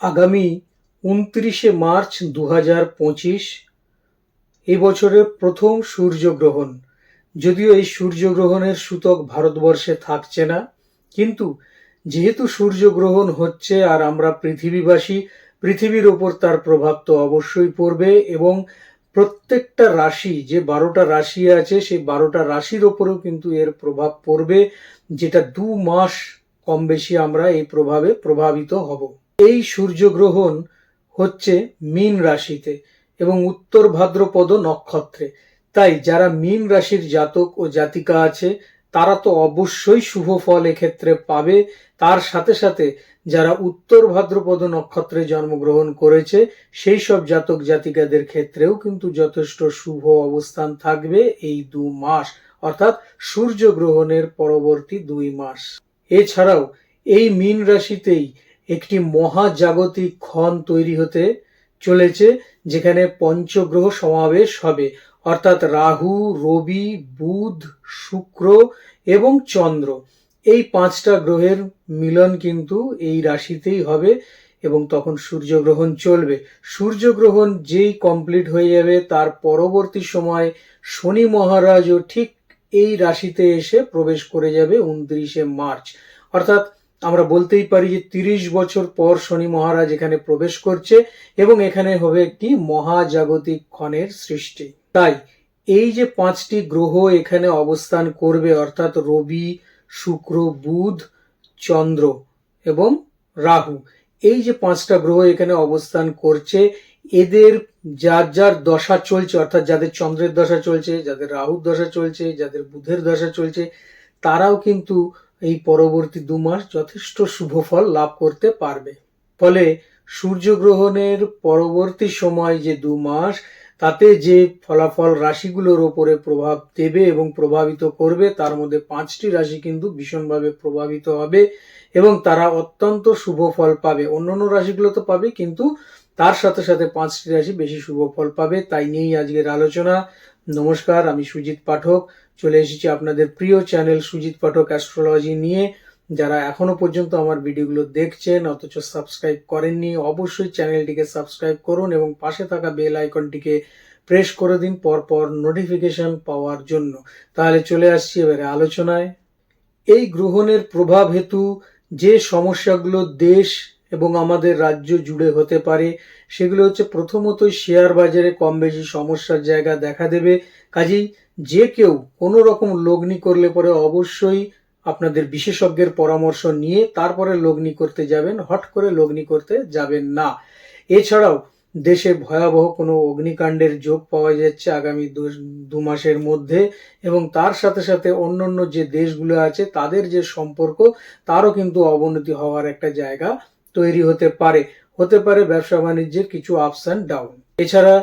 আগামী উনত্রিশে মার্চ দু হাজার পঁচিশ এই বছরের প্রথম সূর্যগ্রহণ। যদিও এই সূর্যগ্রহণের সূতক ভারতবর্ষে থাকছে না, কিন্তু যেহেতু সূর্যগ্রহণ হচ্ছে আর আমরা পৃথিবীবাসী, পৃথিবীর ওপর তার প্রভাব তো অবশ্যই পড়বে এবং প্রত্যেকটা রাশি, যে বারোটা রাশি আছে, সেই বারোটা রাশির ওপরেও কিন্তু এর প্রভাব পড়বে, যেটা দু মাস কম বেশি আমরা এই প্রভাবে প্রভাবিত হব। এই সূর্যগ্রহণ হচ্ছে মীন রাশিতে এবং উত্তর ভাদ্রপদ নক্ষত্রে। তাই যারা মীন রাশির জাতক ও জাতিকা আছে, তারা তো অবশ্যই শুভ ফল এক্ষেত্রে পাবে। তার সাথে সাথে যারা উত্তর ভাদ্রপদ নক্ষত্রে জন্মগ্রহণ করেছে, সেই সব জাতক জাতিকাদের ক্ষেত্রেও কিন্তু যথেষ্ট শুভ অবস্থান থাকবে এই দু মাস, অর্থাৎ সূর্যগ্রহণের পরবর্তী দুই মাস। এছাড়াও এই মীন রাশিতেই একটি মহাজাগতিক ক্ষণ তৈরি হতে চলেছে, যেখানে পঞ্চগ্রহ সমাবেশ হবে। অর্থাৎ রাহু, রবি, বুধ, শুক্র এবং চন্দ্র। এই পাঁচটা গ্রহের মিলন কিন্তু এই রাশিতেই হবে এবং তখন সূর্যগ্রহণ চলবে। সূর্যগ্রহণ যেই কমপ্লিট হয়ে যাবে, তার পরবর্তী সময় শনি মহারাজও ঠিক এই রাশিতে এসে প্রবেশ করে যাবে উনত্রিশে মার্চ। অর্থাৎ আমরা বলতেই পারি যে তিরিশ বছর পর শনি মহারাজ এখানে প্রবেশ করছে এবং এখানে হবে একটি মহাজাগতিক ক্ষণের সৃষ্টি। তাই এই যে পাঁচটি গ্রহ এখানে অবস্থান করবে, অর্থাৎ রবি, শুক্র, বুধ, চন্দ্র এবং রাহু, এই যে পাঁচটা গ্রহ এখানে অবস্থান করছে, এদের যার যার দশা চলছে, অর্থাৎ যাদের চন্দ্রের দশা চলছে, যাদের রাহুর দশা চলছে, যাদের বুধের দশা চলছে, তারাও কিন্তু এই পরবর্তী দু মাস যথেষ্ট শুভ ফল লাভ করতে পারবে। ফলে সূর্যগ্রহণের পরবর্তী সময় যে দু মাস, তাতে যে ফলাফল রাশিগুলোর ওপরে প্রভাব দেবে এবং প্রভাবিত করবে, তার মধ্যে পাঁচটি রাশি কিন্তু ভীষণভাবে প্রভাবিত হবে এবং তারা অত্যন্ত শুভ ফল পাবে। অন্যান্য রাশিগুলো তো পাবে, কিন্তু তার সাথে সাথে পাঁচটি রাশি বেশি শুভ ফল পাবে। তাই নিয়েই আজকের আলোচনা। নমস্কার, আমি সুজিত পাঠক। চলে এসেছি আপনাদের প্রিয় চ্যানেল সুজিত পাঠক অ্যাস্ট্রোলজি নিয়ে। যারা এখনও পর্যন্ত আমার ভিডিওগুলো দেখছেন, অথচ সাবস্ক্রাইব করেননি, অবশ্যই চ্যানেলটিকে সাবস্ক্রাইব করুন এবং পাশে থাকা বেল আইকনটিকে প্রেস করে দিন পরপর নোটিফিকেশন পাওয়ার জন্য। তাহলে চলে আসছি এবারে আলোচনায়। এই গ্রহণের প্রভাব হেতু যে সমস্যাগুলো দেশ এবং আমাদের রাজ্য জুড়ে হতে পারে। সেগুলো হচ্ছে প্রথমত শেয়ার বাজারে কম বেশি সমস্যার জায়গা দেখা দেবে। কাজেই যে কেউ কোনো রকম লগ্নি করলে পরে অবশ্যই আপনাদের বিশেষজ্ঞের পরামর্শ নিয়ে তারপরে লগ্নি করতে যাবেন, হট করে লগ্নি করতে যাবেন না। এছাড়াও দেশে ভয়াবহ কোনো অগ্নিকাণ্ডের যোগ পাওয়া যাচ্ছে আগামী দু- মাসের মধ্যে এবং তার সাথে সাথে অন্যান্য যে দেশগুলো আছে তাদের যে সম্পর্ক, তারও কিন্তু অবনতি হওয়ার একটা জায়গা তৈরি হতে পারে। হতে পারে ব্যবসা বাণিজ্যের কিছু আপস অ্যান্ড ডাউন এছাড়া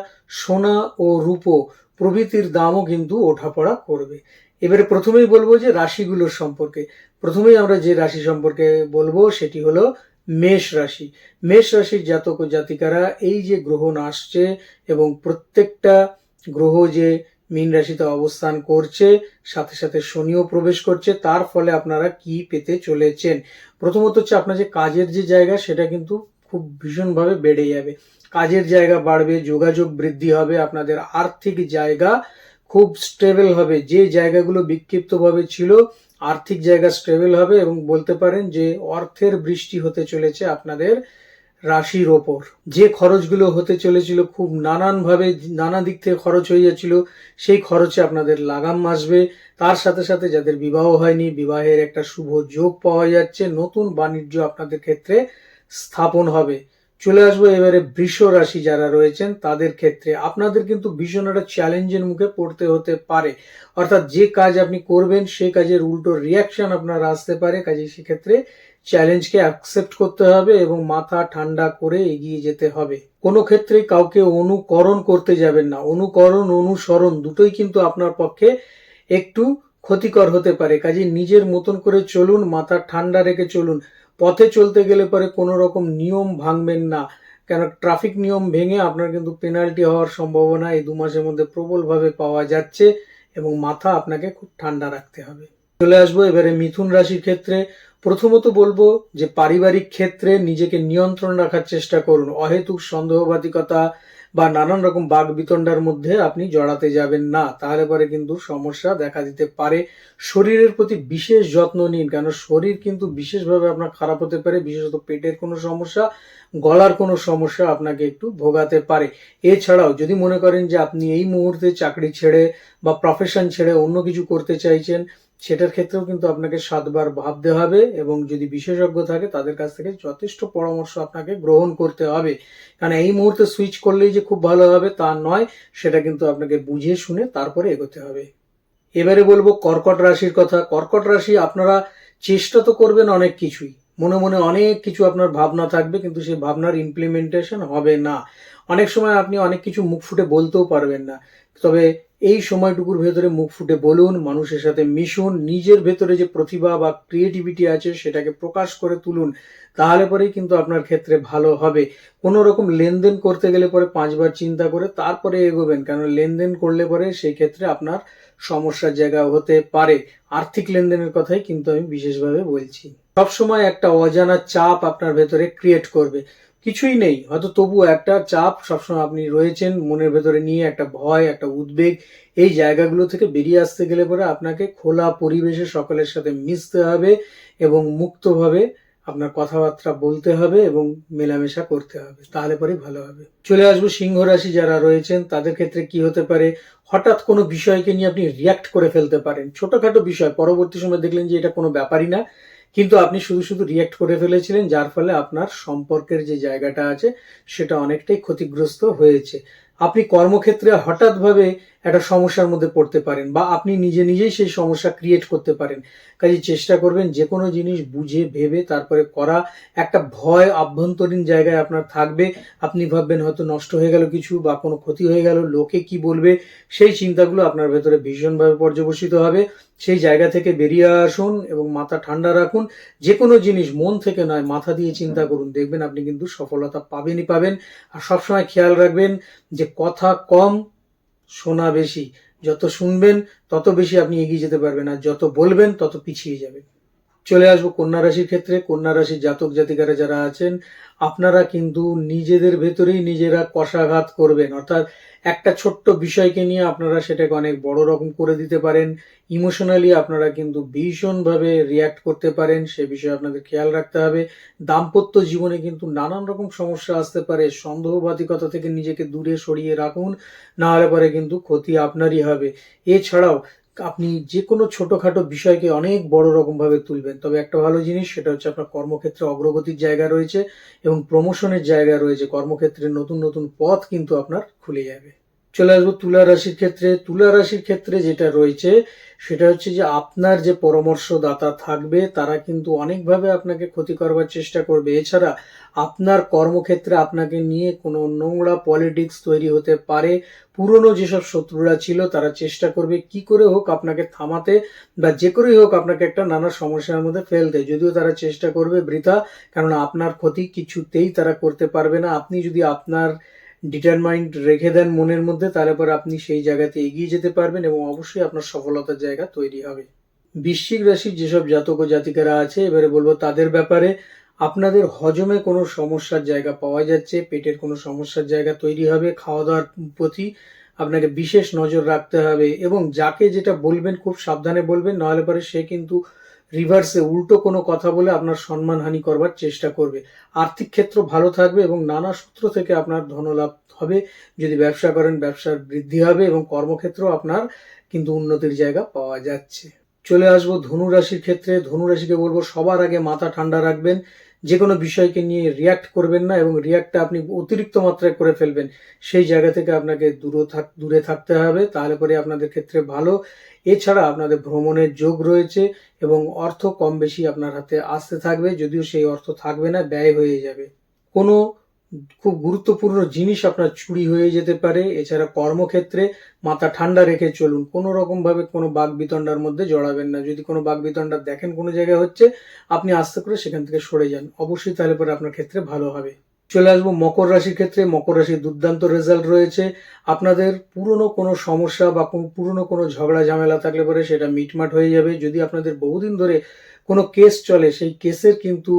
সোনা ও রূপো প্রভৃতির দামও কিন্তু ওঠাপড়া করবে। এবারে প্রথমেই বলব যে রাশিগুলোর সম্পর্কে। প্রথমেই আমরা যে রাশি সম্পর্কে বলব সেটি হলো মেষ রাশি। মেষ রাশির জাতক ও জাতিকারা এই যে গ্রহণ আসছে এবং প্রত্যেকটা গ্রহ যে মীন রাশিতে অবস্থান করছে, সাথে সাথে শনিও প্রবেশ করছে, তার ফলে আপনারা কি পেতে চলেছেন? প্রথমত হচ্ছে আপনার যে কাজের যে জায়গা, সেটা কিন্তু খুব ভীষণভাবে বেড়ে যাবে। কাজের জায়গা বাড়বে, যোগাযোগ বৃদ্ধি হবে, আপনাদের আর্থিক জায়গা খুব স্টেবল হবে। যে জায়গাগুলো বিক্ষিপ্তভাবে ছিল, আর্থিক জায়গা স্টেবল হবে এবং বলতে পারেন যে অর্থের বৃষ্টি হতে চলেছে আপনাদের রাশির ওপর। যে খরচগুলো হতে চলেছিল, খুব নানানভাবে, নানা দিক থেকে খরচ হয়ে যাচ্ছিল, সেই খরচে আপনাদের লাগাম আসবে। তার সাথে সাথে যাদের বিবাহ হয়নি, বিবাহের একটা শুভ যোগ পাওয়া যাচ্ছে, নতুন বাণিজ্য আপনাদের ক্ষেত্রে স্থাপন হবে। চলে আসব এবারে বৃষ রাশি যারা রয়েছেন, তাদের ক্ষেত্রে। আপনাদের কিন্তু ভীষণ একটা চ্যালেঞ্জের মুখে পড়তে হতে পারে। অর্থাৎ যে কাজ আপনি করবেন সেই কাজের উল্টো রিয়াকশন আপনার আসতে পারে। কাজে সেক্ষেত্রে চ্যালেঞ্জকে অ্যাকসেপ্ট করতে হবে এবং মাথা ঠান্ডা করে এগিয়ে যেতে হবে। কোনো ক্ষেত্রে কাউকে অনুকরণ করতে যাবেন না। অনুকরণ, অনুসরণ দুটোই কিন্তু আপনার পক্ষে একটু ক্ষতিকর হতে পারে। কাজে নিজের মতন করে চলুন, মাথা ঠান্ডা রেখে চলুন। পথে চলতে গেলে পরে কোনো রকম নিয়ম ভাঙবেন না। কেন ট্রাফিক নিয়ম ভেঙে আপনার কিন্তু পেনাল্টি হওয়ার সম্ভাবনা এই দু মাসের মধ্যে প্রবলভাবে পাওয়া যাচ্ছে এবং মাথা আপনাকে খুব ঠান্ডা রাখতে হবে। চলে আসব এবারে মিথুন রাশির ক্ষেত্রে। প্রথমত বলব যে পারিবারিক ক্ষেত্রে নিজেকে নিয়ন্ত্রণ রাখার চেষ্টা করুন। অহেতুক সন্দেহবাদিকতা বা নানান রকম বাঘ বিতণ্ডার মধ্যে আপনি জড়াতে যাবেন না। তাহলে পরে কিন্তু সমস্যা দেখা দিতে পারে। শরীরের প্রতি বিশেষ যত্ন নিন, কেন শরীর কিন্তু বিশেষভাবে আপনার খারাপ হতে পারে, বিশেষত পেটের কোনো সমস্যা, গলার কোনো সমস্যা আপনাকে একটু ভোগাতে পারে। এছাড়াও যদি মনে করেন যে আপনি এই মুহূর্তে চাকরি ছেড়ে বা প্রফেশন ছেড়ে অন্য কিছু করতে চাইছেন সেটার ক্ষেত্রেও কিন্তু আপনাকে সাতবার ভাবতে হবে এবং যদি বিশেষজ্ঞ থাকে, তাদের কাছ থেকে যথেষ্ট পরামর্শ আপনাকে গ্রহণ করতে হবে। কারণ এই মুহূর্তে সুইচ করলেই যে খুব ভালো হবে তা নয়, সেটা কিন্তু আপনাকে বুঝে শুনে তারপরে এগোতে হবে। এবারে বলব কর্কট রাশির কথা। কর্কট রাশি, আপনারা চেষ্টা তো করবেন অনেক কিছুই। মনে মনে অনেক কিছু আপনার ভাবনা থাকবে, কিন্তু সেই ভাবনার ইমপ্লিমেন্টেশন হবে না। অনেক সময় আপনি অনেক কিছু মুখ ফুটে বলতেও পারবেন না। তবে এই সময়টুকুর ভেতরে মুখ ফুটে বলুন, মানুষের সাথে মিশুন, নিজের ভেতরে যে প্রতিভা বা ক্রিয়েটিভিটি আছে সেটাকে প্রকাশ করে তুলুন, তাহলে পরেই কিন্তু আপনার ক্ষেত্রে ভালো হবে। কোনো রকম লেনদেন করতে গেলে পরে পাঁচবার চিন্তা করে তারপরে এগোবেন কারণ লেনদেন করলে পরে সেই ক্ষেত্রে আপনার সমস্যার জায়গা হতে পারে। আর্থিক লেনদেনের কথাই কিন্তু আমি বিশেষভাবে বলছি। সবসময় একটা অজানা চাপ আপনার ভেতরে ক্রিয়েট করবে। কিছুই নেই। হয়তো তবু একটা চাপ সবসময় আপনি রয়েছেন, মনের ভেতরে নিয়ে একটা ভয়, একটা উদ্বেগ। এই জায়গাগুলো থেকে বেরিয়ে আসতে গেলে পরে আপনাকে খোলা পরিবেশে সকলের সাথে মিশতে হবে এবং মুক্তভাবে আপনার কথাবার্তা বলতে হবে এবং মেলামেশা করতে হবে। তাহলে পরে ভালো হবে। চলে আসব সিংহ রাশি যারা রয়েছেন, তাদের ক্ষেত্রে কি হতে পারে? হঠাৎ কোনো বিষয়কে নিয়ে আপনি রিয়াক্ট করে ফেলতে পারেন। ছোটখাটো বিষয়, পরবর্তী সময় দেখলেন যে এটা কোনো ব্যাপারই না। কিন্তু আপনি শুধু শুধু রিয়াক্ট করে ফেলেছিলেন, যার ফলে আপনার সম্পর্কের যে জায়গাটা আছে, সেটা অনেকটাই ক্ষতিগ্রস্ত হয়েছে। আপনি কর্মক্ষেত্রে হঠাৎভাবে একটা সমস্যার মধ্যে পড়তে পারেন বা আপনি নিজে নিজেই সেই সমস্যা ক্রিয়েট করতে পারেন। কাজে চেষ্টা করবেন যে কোনো জিনিস বুঝে, ভেবে, তারপরে করা একটা ভয় আভ্যন্তরীণ জায়গায় আপনার থাকবে। আপনি ভাববেন হয়তো নষ্ট হয়ে গেল কিছু বা কোনো ক্ষতি হয়ে গেল, লোকে কি বলবে? সেই চিন্তাগুলো আপনার ভেতরে ভীষণভাবে পর্যবসিত হবে। সেই জায়গা থেকে বেরিয়ে আসুন এবং মাথা ঠান্ডা রাখুন। যে কোনো জিনিস মন থেকে নয়, মাথা দিয়ে চিন্তা করুন। দেখবেন আপনি কিন্তু সফলতা পাবেনই পাবেন। আর সবসময় খেয়াল রাখবেন যে কথা কম শোনা বেশি। যত শুনবেন, তত বেশি আপনি এগিয়ে যেতে পারবেন আর যত বলবেন, তত পিছিয়ে যাবেন। চলে আসব কন্যা রাশির ক্ষেত্রে। কন্যা রাশির জাতক জাতিকারা যারা আছেন, আপনারা কিন্তু নিজেদের ভেতরেই নিজেরা কষাঘাত করবেন। অর্থাৎ একটা ছোট্ট বিষয়কে নিয়ে আপনারা সেটাকে অনেক বড় রকম করে দিতে পারেন। ইমোশনালি আপনারা কিন্তু ভীষণভাবে রিয়াক্ট করতে পারেন, সে বিষয়ে আপনাদের খেয়াল রাখতে হবে। দাম্পত্য জীবনে কিন্তু নানান রকম সমস্যা আসতে পারে। সন্দেহবাদিকতা থেকে নিজেকে দূরে সরিয়ে রাখুন না হলে পরে কিন্তু ক্ষতি আপনারই হবে। এছাড়াও আপনি যে কোনো ছোটখাটো বিষয়কে অনেক বড় রকম ভাবে তুলবেন। তবে একটা ভালো জিনিস, সেটা হচ্ছে আপনার কর্মক্ষেত্রে অগ্রগতির জায়গা রয়েছে এবং প্রমোশনের জায়গা রয়েছে। কর্মক্ষেত্রে নতুন নতুন পথ কিন্তু আপনার খুলে যাবে। চলে আসব তুলা রাশির ক্ষেত্রে। তুলা রাশির ক্ষেত্রে যেটা রয়েছে, সেটা হচ্ছে যে আপনার যে পরামর্শদাতা থাকবে, তারা কিন্তু অনেকভাবে আপনাকে ক্ষতি করবার চেষ্টা করবে। এছাড়া আপনার কর্মক্ষেত্রে আপনাকে নিয়ে কোনো নোংরা পলিটিক্স তৈরি হতে পারে। পুরনো যেসব শত্রুরা ছিল, তারা চেষ্টা করবে কি করে হোক আপনাকে থামাতে বা যে করেই হোক আপনাকে একটা নানা সমস্যার মধ্যে ফেলতে। যদিও তারা চেষ্টা করবে বৃথা, কেননা আপনার ক্ষতি কিছুতেই তারা করতে পারবে না। আপনি যদি আপনার ডিটারমাইন্ড রেখে দেন মনের মধ্যে তাহলে পর আপনি সেই জায়গাতে এগিয়ে যেতে পারবেন এবং অবশ্যই আপনার সফলতার জায়গা তৈরি হবে। বৃশ্চিক রাশির যেসব জাতক ও জাতিকারা আছে, এবারে বলব তাদের ব্যাপারে আপনাদের হজমে কোনো সমস্যার জায়গা পাওয়া যাচ্ছে, পেটের কোনো সমস্যার জায়গা তৈরি হবে খাওয়া দাওয়ার প্রতি আপনাকে বিশেষ নজর রাখতে হবে এবং যাকে যেটা বলবেন খুব সাবধানে বলবেন, নাহলে পরে সে কিন্তু রিভার্সে উল্টো কোনো কথা বলে আপনার সম্মানহানি করবার চেষ্টা করবে। আর্থিক ক্ষেত্র ভালো থাকবে এবং নানা সূত্র থেকে আপনার ধনলাভ হবে। যদি ব্যবসা করেন, ব্যবসার বৃদ্ধি হবে এবং কর্মক্ষেত্র আপনার কিন্তু উন্নতির জায়গা পাওয়া যাচ্ছে। চলে আসব ধনুরাশির ক্ষেত্রে। ধনুরাশিকে বলব, সবার আগে মাথা ঠান্ডা রাখবেন। যে কোনো বিষয়কে নিয়ে রিয়াক্ট করবেন না এবং রিয়াক্টটা আপনি অতিরিক্ত মাত্রায় করে ফেলবেন, সেই জায়গা থেকে আপনাকে দূরে থাক দূরে থাকতে হবে, তাহলে পরে আপনাদের ক্ষেত্রে ভালো। এছাড়া আপনাদের ভ্রমণের যোগ রয়েছে এবং অর্থ কম বেশি আপনার হাতে আসতে থাকবে, যদিও সেই অর্থ থাকবে না, ব্যয় হয়ে যাবে। কোনো খুব গুরুত্বপূর্ণ জিনিস আপনার চুরি হয়ে যেতে পারে। এছাড়া কর্মক্ষেত্রে মাথা ঠান্ডা রেখে চলুন। কোনো রকম ভাবে কোনো বাঘ বিতণ্ডার মধ্যে জড়াবেন না। যদি কোনো বাঘ বিতণ্ডা দেখেন কোনো জায়গায় হচ্ছে, আপনি আস্তে করে সেখান থেকে সরে যান। অবশ্যই তাহলে পরে আপনার ক্ষেত্রে ভালো হবে। চলে আসব মকর রাশির ক্ষেত্রে। মকর রাশির দুর্দান্ত রেজাল্ট রয়েছে। আপনাদের পুরনো কোনো সমস্যা বা পুরনো কোনো ঝগড়া ঝামেলা থাকলে পরে সেটা মিটমাট হয়ে যাবে। যদি আপনাদের বহুদিন ধরে কোনো কেস চলে, সেই কেসের কিন্তু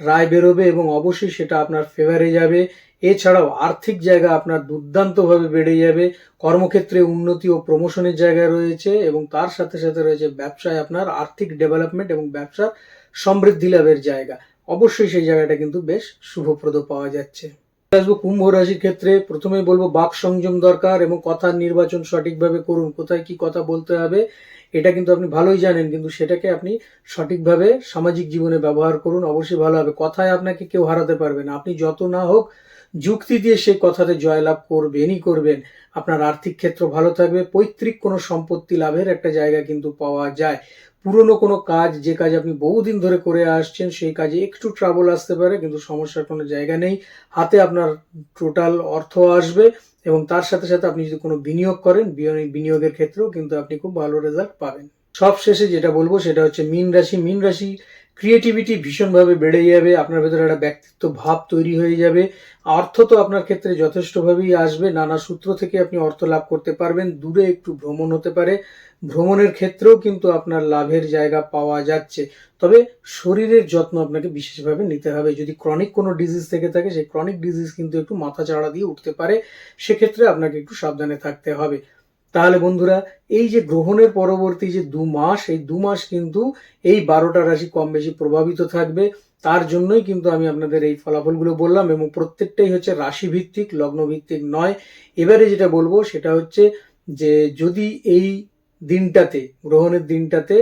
রায় বেরোবে এবং অবশ্যই সেটা আপনার ফেভারে যাবে। এছাড়াও আর্থিক জায়গা আপনার দুর্দান্তভাবে বেড়ে যাবে। কর্মক্ষেত্রে উন্নতি ও প্রমোশনের জায়গা রয়েছে এবং তার সাথে সাথে রয়েছে ব্যবসায় আপনার আর্থিক ডেভেলপমেন্ট এবং ব্যবসার সমৃদ্ধি লাভের জায়গা। অবশ্যই সেই জায়গাটা কিন্তু বেশ শুভপ্রদ পাওয়া যাচ্ছে। আসব কুম্ভ রাশির ক্ষেত্রে। প্রথমেই বলব বাক সংযম দরকার এবং কথার নির্বাচন সঠিকভাবে করুন। কোথায় কি কথা বলতে হবে? এটা কিন্তু আপনি ভালোই জানেন, কিন্তু সেটাকে আপনি সঠিকভাবে সামাজিক জীবনে ব্যবহার করুন, অবশ্যই ভালো হবে। কথায় আপনাকে কেউ হারাতে পারবে না। আপনি যত না হোক যুক্তি দিয়ে সেই কথাতে জয়লাভ করবেনই করবেন। আপনার আর্থিক ক্ষেত্র ভালো থাকবে, পৈতৃক কোনো সম্পত্তি লাভের একটা জায়গা কিন্তু পাওয়া যায়। পুরনো কোনো কাজ, যে কাজ আপনি বহুদিন ধরে করে আসছেন, সেই কাজে একটু ট্রাবল আসতে পারে, কিন্তু সমস্যার কোনো জায়গা নেই। হাতে আপনার টোটাল অর্থ আসবে এবং তার সাথে সাথে আপনি যদি কোনো বিনিয়োগ করেন বিনিয়োগের ক্ষেত্রেও কিন্তু আপনি খুব ভালো রেজাল্ট পাবেন। সব শেষে যেটা বলব সেটা হচ্ছে মীন রাশি। মীন রাশি ক্রিয়েটিভিটি ভীষণভাবে বেড়ে যাবে, আপনার ভেতরে একটা ব্যক্তিত্ব ভাব তৈরি হয়ে যাবে। অর্থ তো আপনার ক্ষেত্রে যথেষ্টভাবেই আসবে। নানা সূত্র থেকে আপনি অর্থ লাভ করতে পারবেন। দূরে একটু ভ্রমণ হতে পারে। ভ্রমণের ক্ষেত্রেও কিন্তু আপনার লাভের জায়গা পাওয়া যাচ্ছে। তবে শরীরের যত্ন আপনাকে বিশেষভাবে নিতে হবে। যদি ক্রনিক কোনো ডিজিজ থেকে থাকে, সেই ক্রনিক ডিজিজ কিন্তু একটু মাথা চাড়া দিয়ে উঠতে পারে। সেক্ষেত্রে আপনাকে একটু সাবধানে থাকতে হবে। তাহলে বন্ধুরা, এই যে গ্রহণের পরবর্তী যে দু মাস, এই দু মাস কিন্তু এই বারোটা রাশি কম বেশি প্রভাবিত থাকবে। তার জন্যই কিন্তু আমি আপনাদের এই ফলাফলগুলো বললাম এবং প্রত্যেকটাই হচ্ছে রাশি ভিত্তিক লগ্ন ভিত্তিক নয়। এবারে যেটা বলব সেটা হচ্ছে যে যদি এই দিনটাতে, গ্রহণের দিনটাতে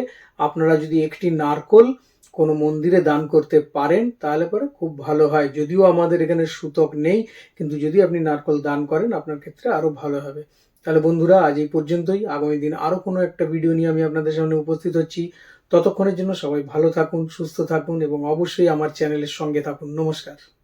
আপনারা যদি একটি নারকল কোনো মন্দিরে দান করতে পারেন, তাহলে পরে খুব ভালো হয়। যদিও আমাদের এখানে সূতক নেই, কিন্তু যদি আপনি নারকল দান করেন, আপনার ক্ষেত্রে আরও ভালো হবে। তাহলে বন্ধুরা, আজ এই পর্যন্তই। আগামী দিন আরও কোনো একটা ভিডিও নিয়ে আমি আপনাদের সামনে উপস্থিত হচ্ছি। ততক্ষণের জন্য সবাই ভালো থাকুন, সুস্থ থাকুন এবং অবশ্যই আমার চ্যানেলের সঙ্গে থাকুন। নমস্কার।